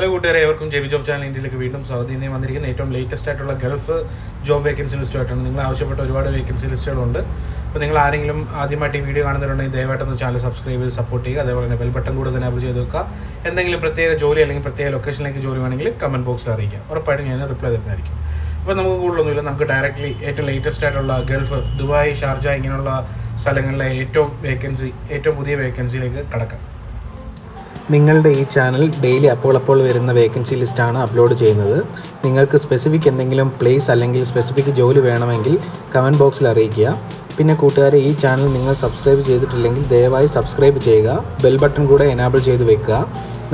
Hello കൂട്ടുകാരെ ഏവർക്കും JB job channel ഇന്ത്യയിലേക്ക് വീണ്ടും സ്വാഗതം. ഇന്ന് വന്നിരിക്കുന്ന ഏറ്റവും ലേറ്റസ്റ്റ് ആയിട്ടുള്ള ഗൾഫ് ജോബ് വേക്കൻസി ലിസ്റ്റ് ആയിട്ടാണ്. നിങ്ങൾ ആവശ്യപ്പെട്ട ഒരുപാട് വേക്കൻസി ലിസ്റ്റുകളുണ്ട് അപ്പോൾ നിങ്ങൾ ആരെങ്കിലും ആദ്യമായിട്ട് ഈ വീഡിയോ കാണുന്നുണ്ടെങ്കിൽ ദയവായിട്ടൊന്ന് ചാനൽ സബ്സ്ക്രൈബ് ചെയ്ത് സപ്പോർട്ട് ചെയ്യുക. അതേപോലെ തന്നെ ബെൽ ബട്ടൺ കൂടെ അപ്ലൈ ചെയ്ത് വെക്കുക. എന്തെങ്കിലും പ്രത്യേക ജോലി അല്ലെങ്കിൽ പ്രത്യേക ലൊക്കേഷനിലേക്ക് ജോലി വേണമെങ്കിൽ കമന്റ് ബോക്സിൽ അറിയിക്കുക ഉറപ്പായിട്ടും ഞാൻ റിപ്ലൈ തരുന്നതായിരിക്കും. അപ്പോൾ നമുക്ക് കൂടുതലൊന്നുമില്ല. നമുക്ക് ഡയറക്റ്റ്ലി ഏറ്റവും ലേറ്റസ്റ്റ് ആയിട്ടുള്ള ഗൾഫ് ദുബായ് ഷാർജ ഇങ്ങനെയുള്ള സ്ഥലങ്ങളിലെ ഏറ്റവും വേക്കൻസി ഏറ്റവും പുതിയ വേക്കൻസിയിലേക്ക് കടക്കാം. നിങ്ങളുടെ ഈ ചാനൽ ഡെയിലി അപ്പോൾ അപ്പോൾ വരുന്ന വേക്കൻസി ലിസ്റ്റാണ് അപ്ലോഡ് ചെയ്യുന്നത്. നിങ്ങൾക്ക് സ്പെസിഫിക് എന്തെങ്കിലും പ്ലേസ് അല്ലെങ്കിൽ സ്പെസിഫിക് ജോലി വേണമെങ്കിൽ കമന്റ് ബോക്സിൽ അറിയിക്കുക. പിന്നെ കൂട്ടുകാരെ ഈ ചാനൽ നിങ്ങൾ സബ്സ്ക്രൈബ് ചെയ്തിട്ടില്ലെങ്കിൽ ദയവായി സബ്സ്ക്രൈബ് ചെയ്യുക. ബെൽ ബട്ടൺ കൂടെ എനാബിൾ ചെയ്ത് വെക്കുക.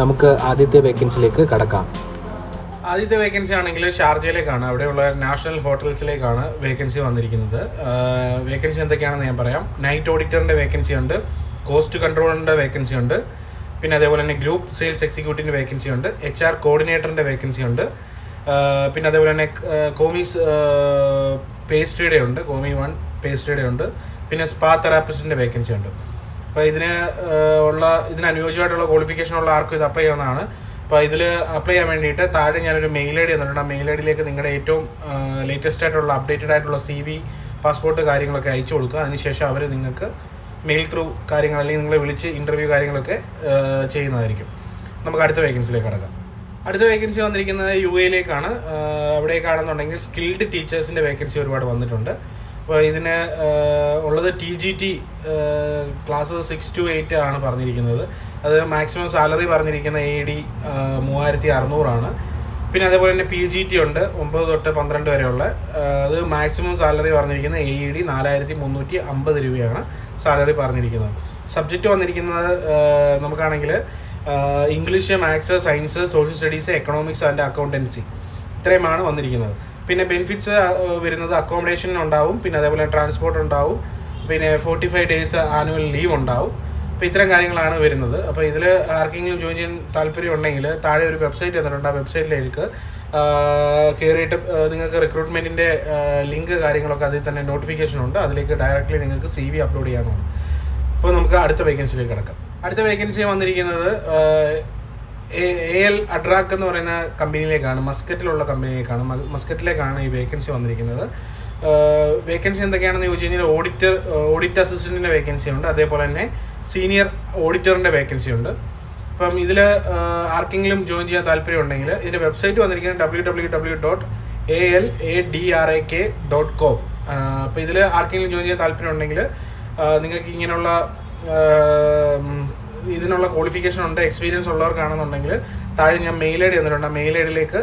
നമുക്ക് ആദ്യത്തെ വേക്കൻസിയിലേക്ക് കടക്കാം. ആദ്യത്തെ വേക്കൻസി ആണെങ്കിൽ ഷാർജയിലേക്കാണ്. അവിടെയുള്ള നാഷണൽ ഹോട്ടൽസിലേക്കാണ് വേക്കൻസി വന്നിരിക്കുന്നത്. വേക്കൻസി എന്തൊക്കെയാണെന്ന് ഞാൻ പറയാം. നൈറ്റ് ഓഡിറ്ററിന്റെ വേക്കൻസി ഉണ്ട്. കോസ്റ്റ് കൺട്രോളറിന്റെ വേക്കൻസി ഉണ്ട്. പിന്നെ അതേപോലെ തന്നെ ഗ്രൂപ്പ് സെയിൽസ് എക്സിക്യൂട്ടീവിന്റെ വേക്കൻസി ഉണ്ട്. എച്ച് ആർ കോർഡിനേറ്ററിന്റെ വേക്കൻസി ഉണ്ട്. പിന്നെ അതേപോലെ തന്നെ കോമീസ് പേസ്ട്രിയുടെ ഉണ്ട്. കോമി വൺ പേസ്ട്രിയുടെ ഉണ്ട്. പിന്നെ സ്പാ തെറാപ്പിസ്റ്റിന്റെ വേക്കൻസി ഉണ്ട്. അപ്പോൾ ഇതിന് ഉള്ള ഇതിന് അനുയോജ്യമായിട്ടുള്ള ക്വാളിഫിക്കേഷൻ ഉള്ള ആർക്കും ഇത് അപ്ലൈ ചെയ്യുന്നതാണ് അപ്പോൾ ഇതിൽ അപ്ലൈ ചെയ്യാൻ വേണ്ടിയിട്ട് താഴെ ഞാനൊരു മെയിൽ ഐ ഡി തന്നിട്ടുണ്ട്. ആ മെയിൽ ഐ ഡിയിലേക്ക് നിങ്ങളുടെ ഏറ്റവും ലേറ്റസ്റ്റ് ആയിട്ടുള്ള അപ്ഡേറ്റഡ് ആയിട്ടുള്ള സി വി പാസ്പോർട്ട് കാര്യങ്ങളൊക്കെ അയച്ചു കൊടുക്കുക. അതിനുശേഷം അവർ നിങ്ങൾക്ക് മെയിൽ ത്രൂ കാര്യങ്ങൾ അല്ലെങ്കിൽ നിങ്ങളെ വിളിച്ച് ഇന്റർവ്യൂ കാര്യങ്ങളൊക്കെ ചെയ്യുന്നതായിരിക്കും. നമുക്ക് അടുത്ത വേക്കൻസിയിലേക്ക് കടക്കാം. അടുത്ത വേക്കൻസി വന്നിരിക്കുന്നത് യു എയിലേക്കാണ് അവിടേക്കാണെന്നുണ്ടെങ്കിൽ സ്കിൽഡ് ടീച്ചേഴ്സിന്റെ വേക്കൻസി ഒരുപാട് വന്നിട്ടുണ്ട്. അപ്പോൾ ഇതിന് ഉള്ളത് T G T class six to eight ആണ് പറഞ്ഞിരിക്കുന്നത്. അത് മാക്സിമം സാലറി പറഞ്ഞിരിക്കുന്ന എ ഡി മൂവായിരത്തി അറുന്നൂറാണ്. പിന്നെ അതേപോലെ തന്നെ പി ജി ടി ഉണ്ട് ഒമ്പത് തൊട്ട് പന്ത്രണ്ട് വരെയുള്ള. അത് മാക്സിമം സാലറി പറഞ്ഞിരിക്കുന്നത് എ ഇ ഡി നാലായിരത്തി മുന്നൂറ്റി അമ്പത് രൂപയാണ് സാലറി പറഞ്ഞിരിക്കുന്നത്. സബ്ജക്റ്റ് വന്നിരിക്കുന്നത് നമുക്കാണെങ്കിൽ English maths science social studies economics and accountancy ഇത്രയുമാണ് വന്നിരിക്കുന്നത്. പിന്നെ ബെനിഫിറ്റ്സ് വരുന്നത് അക്കോമഡേഷൻ ഉണ്ടാവും പിന്നെ അതേപോലെ ട്രാൻസ്പോർട്ട് ഉണ്ടാവും പിന്നെ forty five days annual leave ഉണ്ടാവും. അപ്പോൾ ഇത്തരം കാര്യങ്ങളാണ് വരുന്നത്. അപ്പോൾ ഇതിൽ ആർക്കെങ്കിലും ജോയിൻ ചെയ്യാൻ താല്പര്യം ഉണ്ടെങ്കിൽ താഴെ ഒരു വെബ്സൈറ്റ് തന്നിട്ടുണ്ട്. ആ വെബ്സൈറ്റിലേക്ക് കയറിയിട്ട് നിങ്ങൾക്ക് റിക്രൂട്ട്മെന്റിന്റെ ലിങ്ക് കാര്യങ്ങളൊക്കെ അതിൽ തന്നെ നോട്ടിഫിക്കേഷൻ ഉണ്ട്. അതിലേക്ക് ഡയറക്റ്റ്ലി നിങ്ങൾക്ക് സി വി അപ്ലോഡ് ചെയ്യാവുന്നതാണ്. അപ്പോൾ നമുക്ക് അടുത്ത വേക്കൻസിയിലേക്ക് കിടക്കാം. അടുത്ത വേക്കൻസി വന്നിരിക്കുന്നത് എ എൽ അഡ്രാക്ക് എന്ന് പറയുന്ന കമ്പനിയിലേക്കാണ് മസ്കറ്റിലുള്ള കമ്പനിയിലേക്കാണ് മസ്കറ്റിലേക്കാണ് ഈ വേക്കൻസി വന്നിരിക്കുന്നത്. വേക്കൻസി എന്തൊക്കെയാണെന്ന് ചോദിച്ചു കഴിഞ്ഞാൽ ഓഡിറ്റർ ഓഡിറ്റ് അസിസ്റ്റന്റിന്റെ വേക്കൻസി ഉണ്ട്. അതേപോലെ തന്നെ സീനിയർ ഓഡിറ്ററിന്റെ വേക്കൻസി ഉണ്ട്. അപ്പം ഇതിൽ ആർക്കെങ്കിലും ജോയിൻ ചെയ്യാൻ താല്പര്യം ഉണ്ടെങ്കിൽ ഇതിന്റെ വെബ്സൈറ്റ് വന്നിരിക്കുന്നത് W W W dot A L A D R A K dot com അപ്പോൾ ഇതിൽ ആർക്കെങ്കിലും ജോയിൻ ചെയ്യാൻ താല്പര്യം ഉണ്ടെങ്കിൽ നിങ്ങൾക്ക് ഇങ്ങനെയുള്ള ഇതിനുള്ള ക്വാളിഫിക്കേഷൻ ഉണ്ട് എക്സ്പീരിയൻസ് ഉള്ളവർക്കാണെന്നുണ്ടെങ്കിൽ താഴെ ഞാൻ മെയിൽ ഐ ഡി തന്നിട്ടുണ്ട്. ആ മെയിൽ ഐ ഡിയിലേക്ക്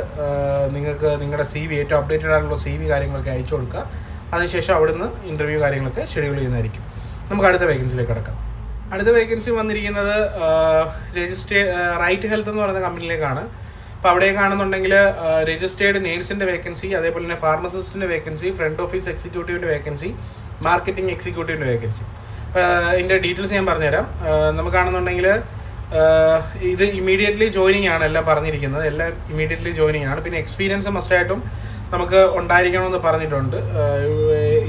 നിങ്ങൾക്ക് നിങ്ങളുടെ സി വി ഏറ്റവും അപ്ഡേറ്റഡ് ആയിട്ടുള്ള സി വി കാര്യങ്ങളൊക്കെ അയച്ചു കൊടുക്കുക. അതിനുശേഷം അവിടുന്ന് ഇന്റർവ്യൂ കാര്യങ്ങളൊക്കെ ഷെഡ്യൂൾ ചെയ്യുന്നതായിരിക്കും. നമുക്ക് അടുത്ത വേക്കൻസിയിലേക്ക് കിടക്കാം. അടുത്ത വേക്കൻസി വന്നിരിക്കുന്നത് രജിസ്റ്റേ റൈറ്റ് ഹെൽത്ത് എന്ന് പറയുന്ന കമ്പനിയിലേക്കാണ് അപ്പോൾ അവിടേക്കാണെന്നുണ്ടെങ്കിൽ രജിസ്റ്റേർഡ് നേഴ്സിന്റെ വേക്കൻസി അതേപോലെ തന്നെ ഫാർമസിസ്റ്റിന്റെ വേക്കൻസി ഫ്രണ്ട് ഓഫീസ് എക്സിക്യൂട്ടീവിന്റെ വേക്കൻസി മാർക്കറ്റിംഗ് എക്സിക്യൂട്ടീവിന്റെ വേക്കൻസി അപ്പോൾ ഇതിന്റെ ഡീറ്റെയിൽസ് ഞാൻ പറഞ്ഞുതരാം. നമുക്ക് കാണുന്നുണ്ടെങ്കിൽ ഇത് ഇമീഡിയറ്റ്ലി ജോയിനിങ് ആണ് എല്ലാം പറഞ്ഞിരിക്കുന്നത്. എല്ലാം ഇമീഡിയറ്റ്ലി ജോയിനിങ് ആണ്. പിന്നെ എക്സ്പീരിയൻസ് മസ്റ്റായിട്ടും നമുക്ക് ഉണ്ടായിരിക്കണമെന്ന് പറഞ്ഞിട്ടുണ്ട്.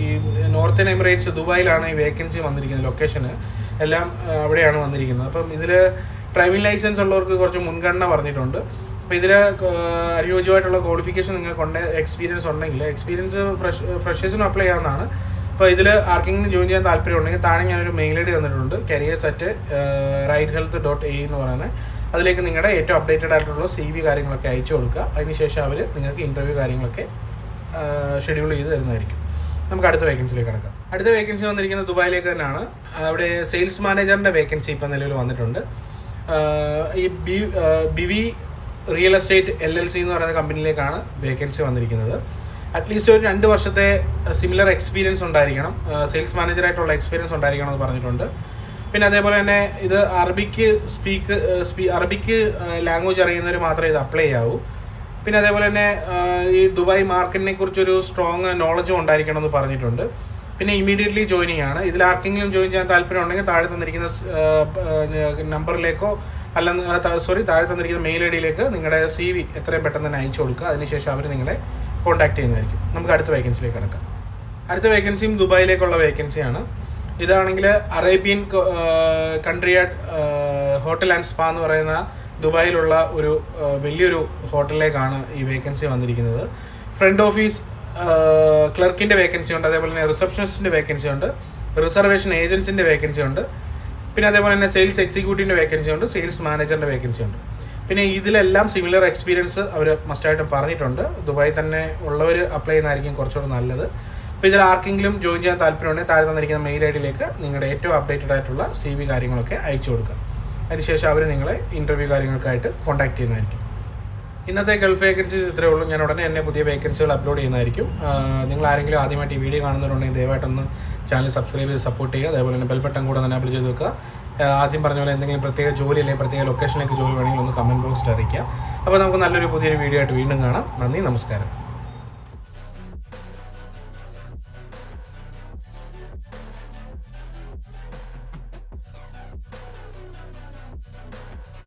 ഈ നോർത്തേൺ എമിറേറ്റ്സ് ദുബായിലാണ് ഈ വേക്കൻസി വന്നിരിക്കുന്നത് ലൊക്കേഷന് എല്ലാം അവിടെയാണ് വന്നിരിക്കുന്നത്. അപ്പം ഇതിൽ ഡ്രൈവിംഗ് ലൈസൻസ് ഉള്ളവർക്ക് കുറച്ച് മുൻഗണന പറഞ്ഞിട്ടുണ്ട്. അപ്പോൾ ഇതിൽ അനുയോജ്യമായിട്ടുള്ള ക്വാളിഫിക്കേഷൻ നിങ്ങൾക്ക് ഉണ്ട് എക്സ്പീരിയൻസ് ഉണ്ടെങ്കിൽ എക്സ്പീരിയൻസ് ഫ്രഷ് ഫ്രഷേഴ്സിനും അപ്ലൈ ചെയ്യാവുന്നതാണ്. അപ്പോൾ ഇതിൽ ആർക്കെങ്കിലും ജോയിൻ ചെയ്യാൻ താല്പര്യം ഉണ്ടെങ്കിൽ താഴെ ഞാനൊരു മെയിൽ ഐ ഡി തന്നിട്ടുണ്ട്. Careers at right health dot A എന്ന് പറയുന്നത് അതിലേക്ക് നിങ്ങളുടെ ഏറ്റവും അപ്ഡേറ്റഡ് ആയിട്ടുള്ള സി വി കാര്യങ്ങളൊക്കെ അയച്ചു കൊടുക്കുക. അതിനുശേഷം അവർ നിങ്ങൾക്ക് ഇന്റർവ്യൂ കാര്യങ്ങളൊക്കെ ഷെഡ്യൂൾ ചെയ്ത് തരുന്നതായിരിക്കും. നമുക്ക് അടുത്ത വേക്കൻസിയിലേക്ക് കിടക്കാം. അടുത്ത വേക്കൻസി വന്നിരിക്കുന്നത് ദുബായിലേക്ക് തന്നെയാണ്. അവിടെ സെയിൽസ് മാനേജറിന്റെ വേക്കൻസി ഇപ്പം നിലവിൽ വന്നിട്ടുണ്ട്. ഈ B BV real estate L L C എന്ന് പറയുന്ന കമ്പനിയിലേക്കാണ് വേക്കൻസി വന്നിരിക്കുന്നത്. അറ്റ്ലീസ്റ്റ് ഒരു രണ്ട് വർഷത്തെ സിമിലർ എക്സ്പീരിയൻസ് ഉണ്ടായിരിക്കണം. സെയിൽസ് മാനേജറായിട്ടുള്ള എക്സ്പീരിയൻസ് ഉണ്ടായിരിക്കണം എന്ന് പറഞ്ഞിട്ടുണ്ട്. പിന്നെ അതേപോലെ തന്നെ ഇത് അറബിക്ക് സ്പീക്ക് സ്പീ അറബിക്ക് ലാംഗ്വേജ് അറിയുന്നവർ മാത്രമേ ഇത് അപ്ലൈ ആവൂ പിന്നെ അതേപോലെ തന്നെ ഈ ദുബായ് മാർക്കറ്റിനെ കുറിച്ചൊരു സ്ട്രോങ് നോളജും ഉണ്ടായിരിക്കണം എന്ന് പറഞ്ഞിട്ടുണ്ട്. പിന്നെ ഇമീഡിയറ്റ്ലി ജോയിനിങ് ആണ്. ഇതിൽ ആർക്കെങ്കിലും ജോയിൻ ചെയ്യാൻ താല്പര്യം ഉണ്ടെങ്കിൽ താഴെ തന്നിരിക്കുന്ന നമ്പറിലേക്കോ അല്ല സോറി താഴെ തന്നിരിക്കുന്ന മെയിൽ ഐ ഡിയിലേക്ക് നിങ്ങളുടെ സി വി എത്രയും പെട്ടെന്ന് തന്നെ അയച്ചു കൊടുക്കുക. അതിനുശേഷം അവർ നിങ്ങളെ കോൺടാക്ട് ചെയ്യുന്നതായിരിക്കും. നമുക്ക് അടുത്ത വേക്കൻസിയിലേക്ക് കിടക്കാം. അടുത്ത വേക്കൻസിയും ദുബായിലേക്കുള്ള വേക്കൻസിയാണ് ഇതാണെങ്കിൽ Arabian country hotel and spa എന്ന് പറയുന്ന ദുബായിലുള്ള ഒരു വലിയൊരു ഹോട്ടലിലേക്കാണ് ഈ വേക്കൻസി വന്നിരിക്കുന്നത്. ഫ്രണ്ട് ഓഫീസ് ക്ലർക്കിന്റെ വേക്കൻസി ഉണ്ട് അതേപോലെ തന്നെ റിസപ്ഷനിസ്റ്റിന്റെ വേക്കൻസി ഉണ്ട് റിസർവേഷൻ ഏജൻസിന്റെ വേക്കൻസി ഉണ്ട് പിന്നെ അതേപോലെ തന്നെ സെയിൽസ് എക്സിക്യൂട്ടീവിന്റെ വേക്കൻസി ഉണ്ട് സെയിൽസ് മാനേജറിന്റെ വേക്കൻസി ഉണ്ട്. പിന്നെ ഇതിലെല്ലാം സിമിലർ എക്സ്പീരിയൻസ് അവർ മസ്റ്റായിട്ടും പറഞ്ഞിട്ടുണ്ട്. ദുബായി തന്നെ ഉള്ളവർ അപ്ലൈ ചെയ്യുന്നതായിരിക്കും കുറച്ചുകൂടെ നല്ലത്. അപ്പോൾ ഇതിൽ ആർക്കെങ്കിലും ജോയിൻ ചെയ്യാൻ താല്പര്യമുണ്ടെങ്കിൽ താഴെ തന്നിരിക്കുന്ന മെയിൽ ഐ ഡിയിലേക്ക് നിങ്ങളുടെ ഏറ്റവും അപ്ഡേറ്റഡ് ആയിട്ടുള്ള സി വി കാര്യങ്ങളൊക്കെ അയച്ചു കൊടുക്കുക. അതിനുശേഷം അവർ നിങ്ങളെ ഇന്റർവ്യൂ കാര്യങ്ങൾക്കായിട്ട് കോൺടാക്ട് ചെയ്യുന്നതായിരിക്കും. ഇന്നത്തെ ഗൾഫ് വേക്കൻസീസ് ഇത്രയേ ഉള്ളൂ. ഞാൻ ഉടനെ തന്നെ പുതിയ വേക്കൻസികൾ അപ്ലോഡ് ചെയ്യുന്നതായിരിക്കും. നിങ്ങൾ ആരെങ്കിലും ആദ്യമായിട്ട് ഈ വീഡിയോ കാണുന്നവരുണ്ടെങ്കിൽ ദയവായിട്ടൊന്ന് ചാനൽ സബ്സ്ക്രൈബ് ചെയ്ത് സപ്പോർട്ട് ചെയ്യുക. അതേപോലെ തന്നെ ബെൽ ബട്ടൺ കൂടെ തന്നെ അപ്ലൈ ചെയ്ത് വെക്കുക. ആദ്യം പറഞ്ഞ പോലെ എന്തെങ്കിലും പ്രത്യേക ജോലി അല്ലെങ്കിൽ പ്രത്യേക ലൊക്കേഷനിലേക്ക് ജോലി വേണമെങ്കിൽ ഒന്ന് കമന്റ് ബോക്സിൽ അറിയിക്കുക. അപ്പോൾ നമുക്ക് നല്ലൊരു പുതിയൊരു വീഡിയോ ആയിട്ട് വീണ്ടും കാണാം. നന്ദി നമസ്കാരം.